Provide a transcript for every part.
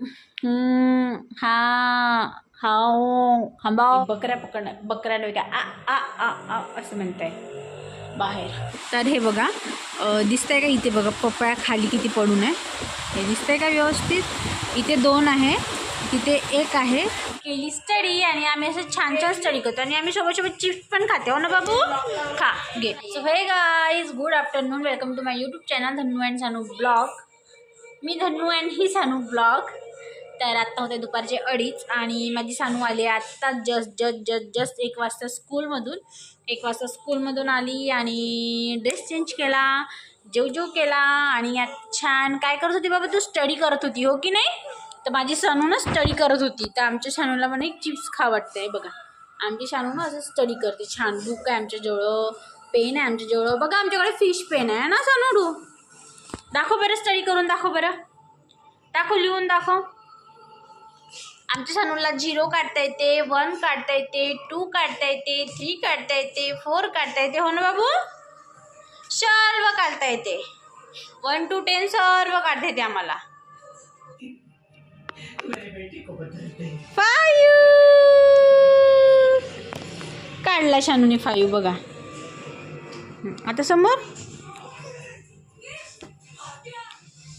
हम्म, हा बकऱ्या बकऱ्या नाही का आ आ आ आ असं बाहेर तर हे बघा दिसतंय का इथे बघा पपया खाली किती पडून आहे? हे दिसतंय का व्यवस्थित? इथे दोन आहे तिथे एक आहे. केली स्टडी आणि आम्ही असं छान छान स्टडी करतो आणि आम्ही सोबत सोबत चिप्स पण खाते हो ना बाबू? खा. घे so hey guys good afternoon welcome to my YouTube channel Dhannu and Sanu blog me Dhanu and ही सानू ब्लॉग तर आत्ता होते दुपारचे अडीच आणि माझी सानू आली आत्ता जस्ट जस्ट जस्ट जस्ट एक वाजता स्कूलमधून एक वाजता स्कूलमधून आली आणि ड्रेस चेंज केला जेव जेव केला आणि यात छान काय करत होती बाबा तू? स्टडी करत होती हो की नाही? तर माझी सानू ना स्टडी करत होती. तर आमच्या सानूला म्हणे एक चिप्स खा वाटतंय बघा. आमची सानू ना असं स्टडी करते. छान बुक आहे आमच्याजवळ पेन आहे आमच्याजवळ. बघा आमच्याकडे फिश पेन आहे ना सानू? दाखव बरं स्टडी करून दाखव बरं. दाखव लिहून दाखव. आमच्या सानूला झिरो काढता येते वन काढता येते टू काढता येते थ्री काढता येते फोर काढता येते हो ना बाबू? सर्व काढता येते. वन टू टेन सर्व काढता येते आम्हाला. फायू! काढला शानूने फायू बघा. आता समोर?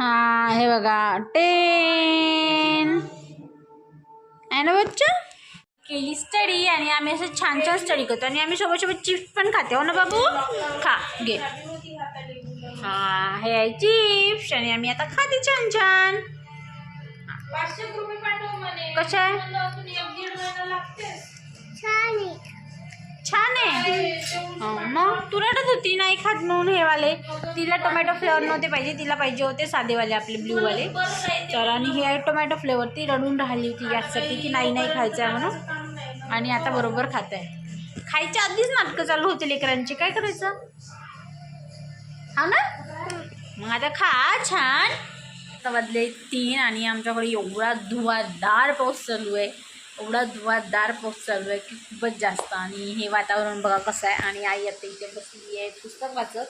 हा हे बघा. टेन. आहे ना बच्चा? केली स्टडी आणि आम्ही असं छान छान स्टडी करतो. आणि आम्ही सोबत सोबत चिप्स पण खाते. हो ना बाबू? खा. घे. हा हे आहे चिप्स आणि आम्ही आता खाते छान छान कसं आहे? मग तू रडत होती नाही खात म्हणून हे वाले. तिला टोमॅटो फ्लेवर नव्हते पाहिजे तिला पाहिजे होते साधेवाले आपले ब्ल्यूवाले तर आणि हे आहे टोमॅटो फ्लेवर ती रडून राहिली होती गॅससाठी की नाही नाही खायचं आहे म्हणून. आणि आता बरोबर खात आहे खायच्या आधीच नाटकं चालू होते लेकरांची. काय करायचं? हा ना? मग आता खा छान. आता वाजले तीन आणि आमच्याकडे एवढा धुवाधार पाऊस चालू आहे. एवढा धुवाधार पाऊस चालू आहे की खूपच जास्त. आणि हे वातावरण बघा कसं आहे. आणि आई आता इथे बसली आहे. पुस्तक वाचत.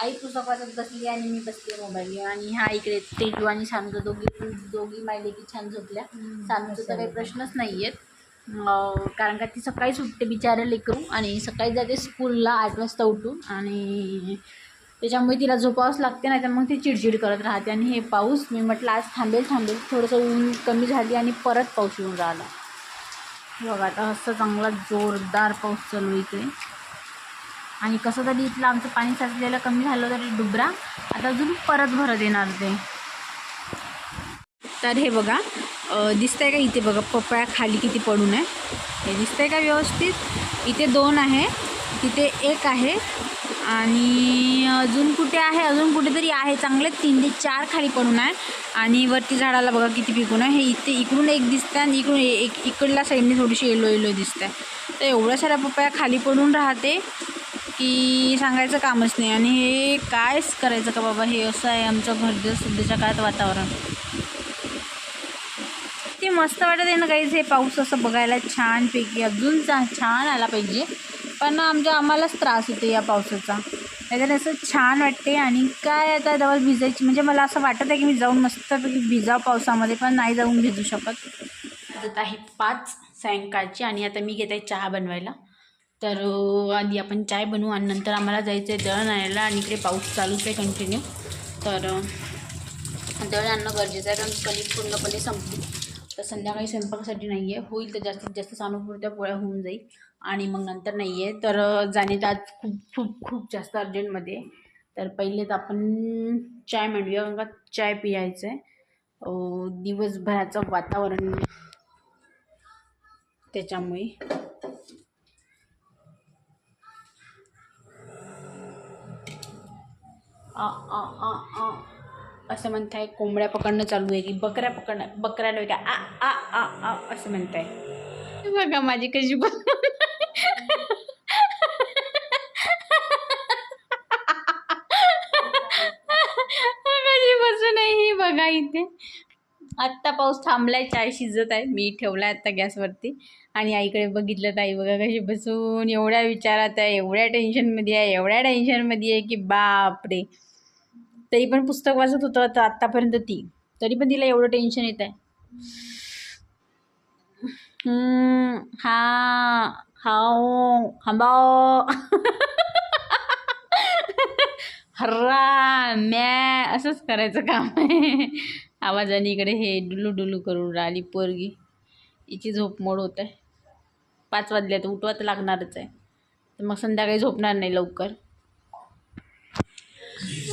आई पुस्तक वाचत बसली आणि मी बसली मोबाईल आणि ह्या इकडे तेजू आणि सानूचं दोघी दोघी मायले की छान झोपल्या. सानूचं तर काही प्रश्नच नाही आहेत कारण का ती सकाळी सुटते बिचारा लेकरू. आणि सकाळी जाते स्कूलला आठ वाजता उठून. आणि त्याच्यामुळे तिला झोपावंच लागते नाही तर मग ती चिडचिड करत राहते. आणि हे पाऊस मी म्हटलं आज थांबेल थांबेल. थोडंसं ऊन कमी झाली आणि परत पाऊस येऊन राहिला. बघा आता असं चांगला जोरदार पाऊस चालू इथे इकडे. आणि कसं तरी इथलं आमचं पाणी साचलेलं कमी झालं तरी डुबरा. आता अजून परत भरत येणार ते. तर हे बघा दिसतंय का इथे बघा पपया खाली किती पडून आहे. हे दिसतंय का व्यवस्थित? इथे दोन आहे तिथे एक आहे. आणि अजून कुठे आहे? अजून कुठेतरी आहे चांगले. तीन ते चार खाली पडून आहे. आणि वरती झाडाला बघा किती पिकून आहे. हे इथे इकडून एक दिसतं आणि इकडून एक इकडल्या साईडने थोडीशी येलो येलो दिसत आहे तर एवढ्या साऱ्या पप्पाया खाली पडून राहते की सांगायचं कामच नाही. आणि हे कायच करायचं का बाबा? हे असं आहे आमचं घर सध्याच्या काळात वातावरण. ते मस्त वाटत आहे ना काहीच हे पाऊस असं बघायला छानपैकी अजून चा छान आला पाहिजे. पण आमच्या आम्हालाच त्रास होतो या पावसाचा. त्याच्याने असं छान वाटते आणि काय आता डबल भिजायची म्हणजे मला असं वाटत आहे की मी जाऊन मस्तपैकी भिजाव पावसामध्ये पण नाही जाऊन भिजू शकत. आता आहे पाच सायंकाळची आणि आता मी घेत आहे चहा बनवायला. तर आधी आपण चाय बनवू आणि नंतर आम्हाला जायचं आहे दळण आणायला आणि इकडे पाऊस चालूच आहे कंटिन्यू तर दळण आणणं गरजेचं आहे कारण कणिक पूर्णपणे संपली. तर संध्याकाळी स्वयंपाकासाठी नाही आहे होईल तर जास्तीत जास्त सानुपुरत्या पोळ्या होऊन जाईल. आणि मग नंतर नाही आहे तर जाणे तर आज खूप खूप खूप जास्त अर्जंटमध्ये तर पहिले तर आपण चाय मांडूया. कारण का चाय पियायचं आहे दिवसभराचं वातावरण त्याच्यामुळे. आ आ आ आ. असं म्हणताय कोंबड्या पकडणं चालू आहे की बकऱ्या पकडणं बकऱ्या नव्हे का आ आ आ आ असं म्हणताय. बघा माझी कशी बघ कशी बसून आहे ही बघा इथे. आत्ता पाऊस थांबलाय चाय शिजत आहे. मी ठेवलाय आत्ता गॅसवरती. आणि आईकडे बघितलं ताई बघा कशी बसून एवढ्या विचारात आहे एवढ्या टेन्शनमध्ये आहे एवढ्या टेन्शनमध्ये आहे की बापरे. तरी पण पुस्तक वाचत होतं आता आत्तापर्यंत ती. तरी पण तिला एवढं टेन्शन येत आहे हा हाओ हंबाओ. हर्रा म्या असंच करायचं काम आहे. आवाजाने इकडे हे डुलू डुलू करून राहिली पोरगी. हिची झोप मोड होत आहे पाच वाजले तर उठवा तर लागणारच आहे. तर मग संध्याकाळी झोपणार नाही लवकर.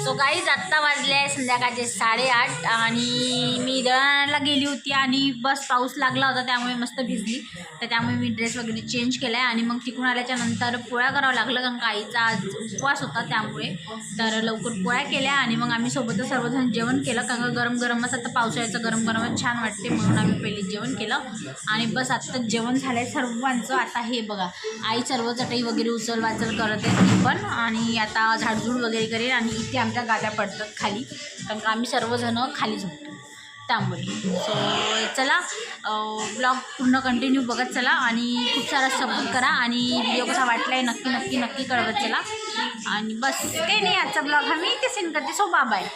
सो काहीच आत्ता वाजले आहे संध्याकाळचे साडेआठ आणि मी दळणाला गेली होती आणि बस पाऊस लागला होता त्यामुळे मस्त भिजली. तर त्यामुळे मी ड्रेस वगैरे चेंज केला आहे आणि मग तिकडून आल्याच्यानंतर पोळ्या करावं लागलं कारण का आईचा आज उपवास होता त्यामुळे. तर लवकर पोळ्या केल्या आणि मग आम्ही सोबतच सर्वजण जेवण केलं कारण का गरम गरमच आता पावसाळ्याचं गरम गरमच छान वाटते म्हणून आम्ही पहिले जेवण केलं. आणि बस आत्ता जेवण झालं आहे सर्वांचं. आता हे बघा आई सर्व चटई वगैरे उचल वाचल करत आहे ती पण. आणि आता झाडझूड वगैरे करेल आणि इथे आमच्या गाद्या पडतात खाली. कारण का आम्ही सर्वजणं खाली झोपतो त्यामुळे. सो चला ब्लॉग पूर्ण कंटिन्यू बघत चला आणि खूप सारा सपोर्ट करा आणि व्हिडिओ कसा वाटला आहे नक्की नक्की नक्की कळवत चला. आणि बस काही नाही आजचा ब्लॉग हा मी सीन सेंड करते. So bye